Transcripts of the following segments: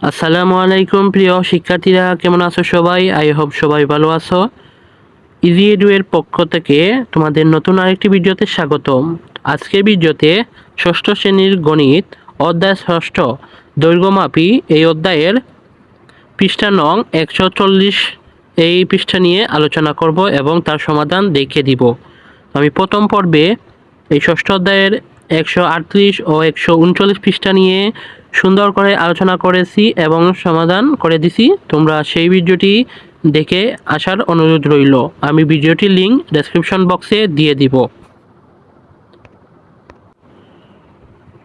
আসসালামু আলাইকুম, প্রিয় শিক্ষার্থীরা, কেমন আছো সবাই? আই হোপ সবাই ভালো আছো। ইজি এডু এর পক্ষ থেকে তোমাদের নতুন আরেকটি ভিডিওতে স্বাগতম। আজকের ভিডিওতে ষষ্ঠ শ্রেণির গণিত অধ্যায় ষষ্ঠ দৈর্ঘ্যমাপী এই অধ্যায়ের পৃষ্ঠা নং একশো চল্লিশ এই পৃষ্ঠা নিয়ে আলোচনা করব এবং তার সমাধান দেখিয়ে দিব। আমি প্রথম পর্বে এই ষষ্ঠ অধ্যায়ের একশো আটত্রিশ ও একশো উনচল্লিশ পৃষ্ঠা নিয়ে সুন্দর করে আলোচনা করেছি এবং সমাধান করে দিছি। তোমরা সেই ভিডিওটি দেখে আসার অনুরোধ রইল। আমি ভিডিওটির লিঙ্ক ডেসক্রিপশন বক্সে দিয়ে দিব।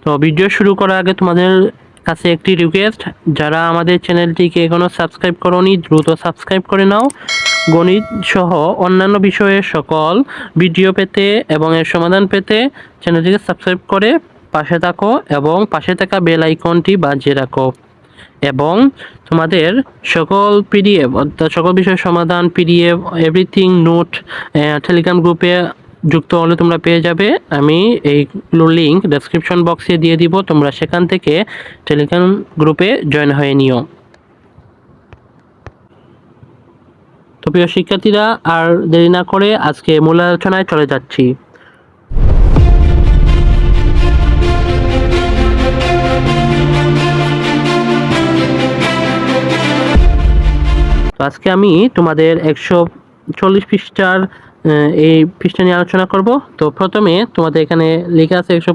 তো ভিডিও শুরু করার আগে তোমাদের কাছে একটি রিকোয়েস্ট যারা আমাদের চ্যানেলটিকে এখনও সাবস্ক্রাইব করনি, দ্রুত সাবস্ক্রাইব করে নাও। গণিত সহ অন্যান্য বিষয়ে সকল ভিডিও পেতে এবং এর সমাধান পেতে চ্যানেলটিকে সাবস্ক্রাইব করে পাশে থাকো এবং পাশে থাকা বেল আইকনটি বাজিয়ে রাখো। এবং তোমাদের সকল পিডিএফ অর্থাৎ সকল বিষয়ের সমাধান পিডিএফ এভরিথিং নোট টেলিগ্রাম গ্রুপে যুক্ত হলে তোমরা পেয়ে যাবে। আমি এইগুলো লিঙ্ক ডেসক্রিপশন বক্সে দিয়ে দিব। তোমরা সেখান থেকে টেলিগ্রাম গ্রুপে জয়েন হয়ে নিও। তো প্রিয় শিক্ষার্থীরা, আর দেরি না করে আজকে মূল আলোচনায় চলে যাচ্ছি। আজকে আমি তোমাদের একশো চল্লিশ পৃষ্ঠার এই পৃষ্ঠা নিয়ে আলোচনা করব। তো প্রথমে তোমাদের এখানে লেখা আছে একশো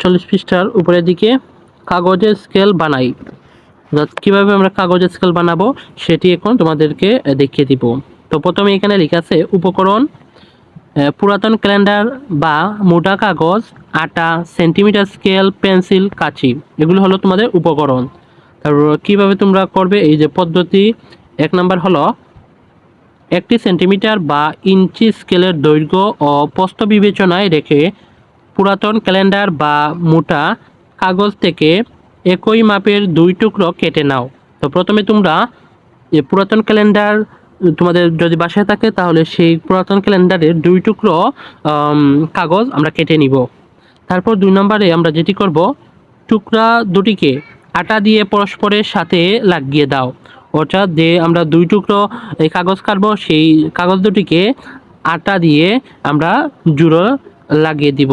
চল্লিশ পৃষ্ঠার উপরের দিকে, কাগজের স্কেল বানাই। কীভাবে আমরা কাগজের স্কেল বানাবো সেটি এখন তোমাদেরকে দেখিয়ে দিব। তো প্রথমে এখানে লেখা আছে উপকরণ পুরাতন ক্যালেন্ডার বা মোটা কাগজ, আটা সেন্টিমিটার স্কেল পেন্সিল কাঁচি। এগুলো হলো তোমাদের উপকরণ। তারপর কীভাবে তোমরা করবে, এই যে পদ্ধতি এক নাম্বার হলো, একটি সেন্টিমিটার বা ইঞ্চি স্কেলের দৈর্ঘ্য ও প্রস্থ বিবেচনায় রেখে পুরাতন ক্যালেন্ডার বা মোটা কাগজ থেকে একই মাপের দুই টুকরো কেটে নাও। তো প্রথমে তোমরা পুরাতন ক্যালেন্ডার, তোমাদের যদি বাসায় থাকে তাহলে সেই পুরাতন ক্যালেন্ডারের দুই টুকরো কাগজ আমরা কেটে নিব। তারপর দুই নম্বরে আমরা যেটি করব, টুকরা দুটিকে আটা দিয়ে পরস্পরের সাথে লাগিয়ে দাও। অর্থাৎ যে আমরা দুই টুকরো এই কাগজ কাটবো। সেই কাগজ দুটিকে আটা দিয়ে আমরা জুড়ো লাগিয়ে দিব।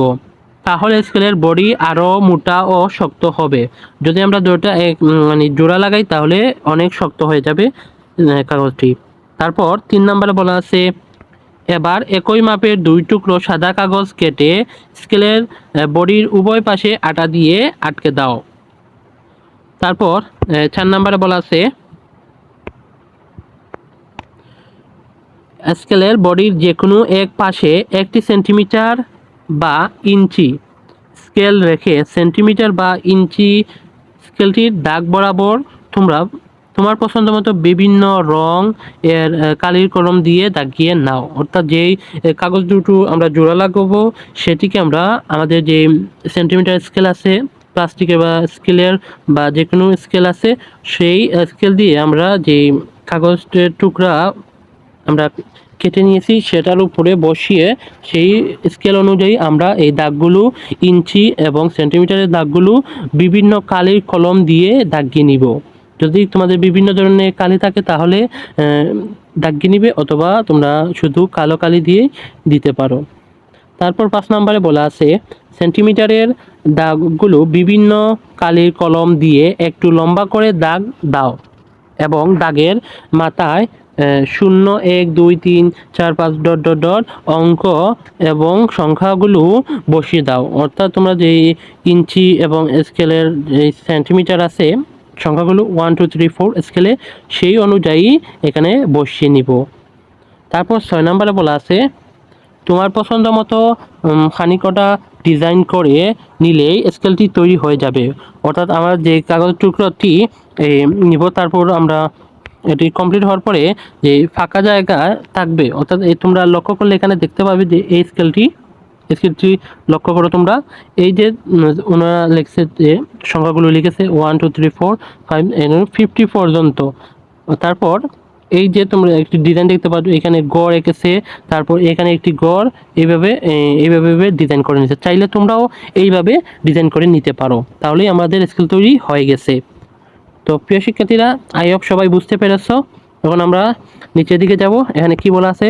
তাহলে স্কেলের বডি আরও মোটা ও শক্ত হবে। যদি আমরা দুটা এক মানে জোড়া লাগাই, তাহলে অনেক শক্ত হয়ে যাবে কাগজটি। তারপর তিন নম্বরে বলা আছে, এবার একই মাপের দুই টুকরো সাদা কাগজ কেটে স্কেলের বডির উভয় পাশে আটা দিয়ে আটকে দাও। তারপর চার নম্বরে বলা আছে স্কেলের বডির যে কোনো এক পাশে একটি সেন্টিমিটার বা ইঞ্চি স্কেল রেখে সেন্টিমিটার বা ইঞ্চি স্কেলটির দাগ বরাবর তোমরা, তোমার পছন্দ মতো বিভিন্ন রং এর কালির কলম দিয়ে দাগিয়ে নাও। অর্থাৎ যেই কাগজ দুটো আমরা জোড়া লাগাবো, সেটিকে আমরা আমাদের যে সেন্টিমিটার স্কেল আছে, প্লাস্টিকের বা স্কেলের বা যে কোনো স্কেল আছে, সেই স্কেল দিয়ে আমরা যে কাগজের টুকরা আমরা কেটে নিয়েছি, সেটার উপরে বসিয়ে সেই স্কেল অনুযায়ী আমরা এই দাগগুলো ইঞ্চি এবং সেন্টিমিটারের দাগগুলো বিভিন্ন কালির কলম দিয়ে দাগিয়ে নিব। যদি তোমাদের বিভিন্ন ধরনের কালি থাকে তাহলে দাগিয়ে নিবে অথবা তোমরা শুধু কালো কালি দিয়ে দিতে পারো। তারপর পাঁচ নম্বরে বলা আছে, সেন্টিমিটারের দাগগুলো বিভিন্ন কালির কলম দিয়ে একটু লম্বা করে দাগ দাও এবং দাগের মাথায় শূন্য, এক, দুই, তিন, চার, পাঁচ, ডট ডট ডট, অঙ্ক এবং সংখ্যাগুলো বসিয়ে দাও। অর্থাৎ তোমরা যে ইঞ্চি এবং স্কেলের যে সেন্টিমিটার আছে, সংখ্যাগুলো ওয়ান, টু, থ্রি, ফোর স্কেলে, সেই অনুযায়ী এখানে বসিয়ে নিব। তারপর ছয় নম্বরে বলা আছে, তোমার পছন্দ মতো খানিকটা ডিজাইন করে নিলেই স্কেলটি তৈরি হয়ে যাবে। অর্থাৎ আমরা যে কাগজ টুকরোটি নিব, তারপর আমরা এটি কমপ্লিট হওয়ার পরে যে ফাঁকা জায়গা থাকবে, অর্থাৎ এই তোমরা লক্ষ্য করলে এখানে দেখতে পাবে যে এই স্কেলটি স্কেলটি লক্ষ্য করো তোমরা। এই যে ওনারা লিখছে যে সংখ্যাগুলো লিখেছে one two three four five fifty পর্যন্ত। তারপর এই যে তোমরা একটি ডিজাইন দেখতে পাচ্ছ, এখানে গড় এঁকেছে, তারপর এখানে একটি গড়, এইভাবে এইভাবে ডিজাইন করে নিচ্ছে চাইলে তোমরাও এইভাবে ডিজাইন করে নিতে পারো। তাহলেই আমাদের স্কেল তৈরি হয়ে গেছে। তো প্রিয় শিক্ষার্থীরা আই হোপ সবাই বুঝতে পেরেছ। এখন আমরা নিচের দিকে যাব, এখানে কি বলা আছে?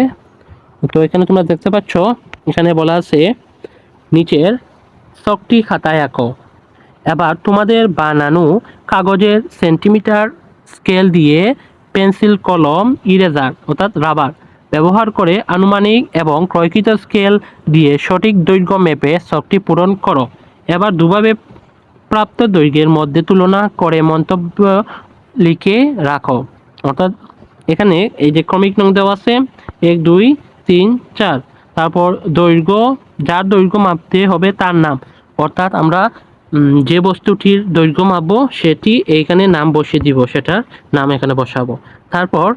তো এখানে তোমরা দেখতে পাচ্ছ, এখানে বলা আছে, নিচের চকটি খাতায় আঁকো। এবার তোমাদের বানানো কাগজের সেন্টিমিটার স্কেল দিয়ে পেন্সিল, কলম, ইরেজার অর্থাৎ রাবার ব্যবহার করে আনুমানিক এবং ক্রয়কৃত স্কেল দিয়ে সঠিক দৈর্ঘ্য মেপে চকটি পূরণ করো। এবার দুভাবে প্রাপ্ত দৈর্ঘ্যের মধ্যে তুলনা করে মন্তব্য লিখে রাখো। অর্থাৎ এখানে এই যে ক্রমিক নং দেওয়া আছে, এক, দুই, তিন, চার। তারপর দৈর্ঘ্য, যার দৈর্ঘ্য মাপতে হবে তার নাম। অর্থাৎ আমরা যে বস্তুটির দৈর্ঘ্য মাপবো, সেটি এইখানে নাম বসিয়ে দিব, সেটার নাম এখানে বসাবো। তারপর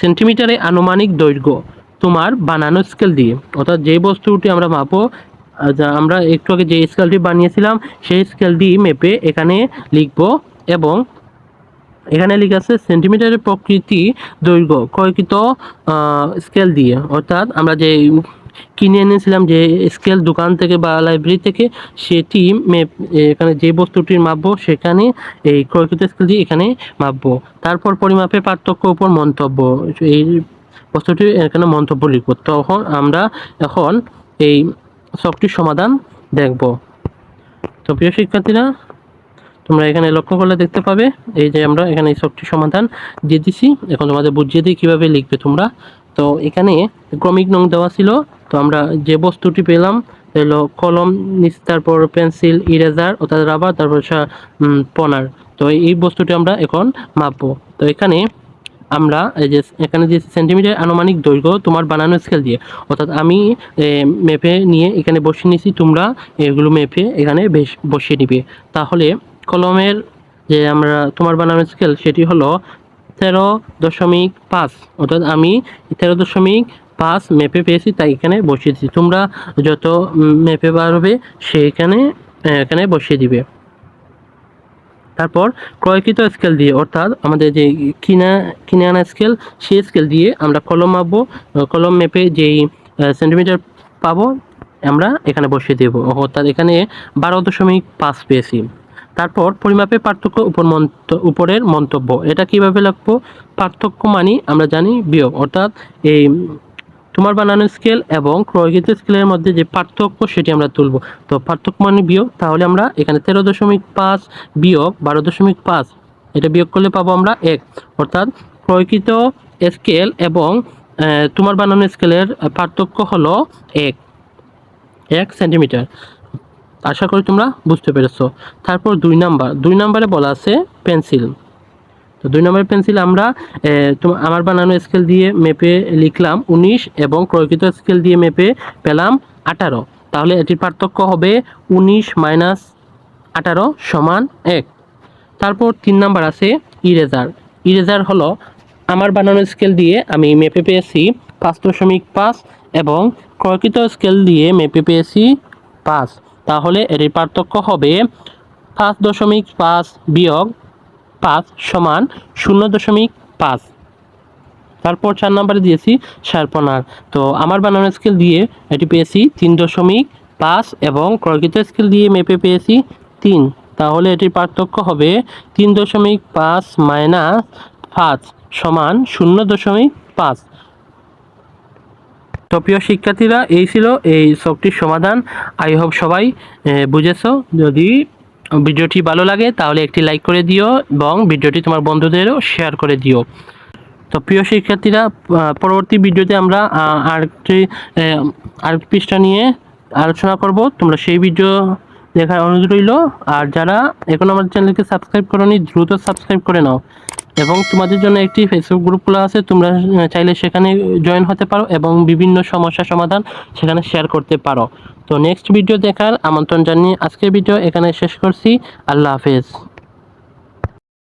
সেন্টিমিটারে আনুমানিক দৈর্ঘ্য তোমার বানানো স্কেল দিয়ে। অর্থাৎ যে বস্তুটি আমরা মাপবো যা আমরা একটু আগে যে স্কেলটি বানিয়েছিলাম, সেই স্কেলটি মেপে এখানে লিখব এবং এখানে লেখা আছে সেন্টিমিটারের প্রকৃতি দৈর্ঘ্য ক্রয়কৃত স্কেল দিয়ে। অর্থাৎ আমরা যে কিনে এনেছিলাম যে স্কেল দোকান থেকে বা লাইব্রেরি থেকে, সেটি মেপ, এখানে যে বস্তুটির মাপবো, সেখানে এই ক্রয়কৃত স্কেল দিয়ে এখানে মাপবো। তারপর পরিমাপের পার্থক্য উপর মন্তব্য, এই বস্তুটি এখানে মন্তব্য লিখব। তখন আমরা এখন এই সবটির সমাধান দেখব। তো প্রিয় শিক্ষার্থীরা, তোমরা এখানে লক্ষ্য করলে দেখতে পাবে, এই যে আমরা এখানে এই সবটি সমাধান দিয়ে দিছি। এখন তোমাদের বুঝিয়ে দিই কীভাবে লিখবে তোমরা। তো এখানে ক্রমিক নং দেওয়া ছিল, তো আমরা যে বস্তুটি পেলাম হলো কলম, নিচ তারপর পেন্সিল, ইরেজার অর্থাৎ রাবার, তারপর পনার। তো এই বস্তুটি আমরা এখন মাপবো। তো এখানে আমরা, এই যে এখানে যে সেন্টিমিটার আনুমানিক দৈর্ঘ্য তোমার বানানো স্কেল দিয়ে, অর্থাৎ আমি মেপে নিয়ে এখানে বসিয়ে নিয়েছি, তোমরা এগুলো মেপে এখানে বেশ বসিয়ে নিবে। তাহলে কলমের যে আমরা তোমার বানানো স্কেল সেটি হলো তেরো দশমিক পাঁচ, অর্থাৎ আমি তেরো দশমিক পাঁচ মেপে পেয়েছি, তাই এখানে বসিয়ে দিচ্ছি তোমরা যত মেপে পারবে, সেখানে, এখানে বসিয়ে দিবে। তারপর ক্রয়কৃত স্কেল দিয়ে, অর্থাৎ আমাদের যে কিনা কিনে আনা স্কেল সেই স্কেল দিয়ে আমরা কলম মাপবো কলম মেপে যেই সেন্টিমিটার পাবো, আমরা এখানে বসিয়ে দেবো। অর্থাৎ এখানে বারো দশমিক পাঁচ পেয়েছি। তারপর পরিমাপের পার্থক্য উপর মন্ত, উপরের মন্তব্য। এটা কীভাবে লাগবো? পার্থক্য মানি আমরা জানি বিয়োগ। অর্থাৎ এই তোমার বানানো স্কেল এবং ক্রয়কৃত স্কেলের মধ্যে যে পার্থক্য সেটি আমরা তুলব। তো পার্থক্য মানে বিয়োগ, তাহলে আমরা এখানে তেরো দশমিক পাঁচ বিয়োগ বারো দশমিক পাঁচ, এটা বিয়োগ করলে পাবো আমরা এক। অর্থাৎ ক্রয়কৃত স্কেল এবং তোমার বানানো স্কেলের পার্থক্য হলো এক। এক সেন্টিমিটার আশা করি তোমরা বুঝতে পেরেছ। তারপর দুই নাম্বার। দুই নাম্বারে বলা আছে পেন্সিল তো দুই নম্বরের পেন্সিল আমরা আমার বানানো স্কেল দিয়ে মেপে লিখলাম উনিশ এবং ক্রয়কৃত স্কেল দিয়ে মেপে পেলাম আঠারো। তাহলে এটির পার্থক্য হবে উনিশ মাইনাস আঠারো সমান এক। তারপর তিন নাম্বার আছে ইরেজার ইরেজার হলো আমার বানানো স্কেল দিয়ে আমি মেপে পেয়েছি পাঁচ দশমিক পাঁচ এবং ক্রয়কৃত স্কেল দিয়ে মেপে পেয়েছি পাঁচ। তাহলে এটির পার্থক্য হবে পাঁচ দশমিক পাঁচ বিয়োগ পাঁচ সমান শূন্য দশমিক পাঁচ। তারপর চার নম্বরে দিয়েছি শার্পনার তো আমার বানানো স্কেল দিয়ে এটি পেয়েছি তিন দশমিক পাঁচ এবং ক্রয়কৃত স্কেল দিয়ে মেপে পেয়েছি তিন। তাহলে এটির পার্থক্য হবে তিন দশমিক পাঁচ মাইনাস পাঁচ সমান শূন্য দশমিক পাঁচ। তো প্রিয় শিক্ষার্থীরা, এই ছিল এই শক্তির সমাধান। আই হোপ সবাই বুঝেছ। যদি ভিডিওটি ভালো লাগে তাহলে একটি লাইক করে দিও এবং ভিডিওটি তোমার বন্ধুদেরও শেয়ার করে দিও। তো প্রিয় শিক্ষার্থীরা পরবর্তী ভিডিওতে আমরা আরেকটি আহ, আরেকটি পৃষ্ঠা নিয়ে আলোচনা করব। তোমরা সেই ভিডিও দেখার অনুরোধ রইল। আর যারা এখন আমার চ্যানেলকে সাবস্ক্রাইব করোনি দ্রুত সাবস্ক্রাইব করে নাও। এবং তোমাদের জন্য একটি ফেসবুক গ্রুপ খোলা আছে তোমরা চাইলে সেখানে জয়েন হতে পারো এবং বিভিন্ন সমস্যা সমাধান সেখানে শেয়ার করতে পারো। তো নেক্সট ভিডিও দেখার আমন্ত্রণ জানিয়ে আজকের ভিডিও এখানে শেষ করছি। আল্লাহ হাফেজ।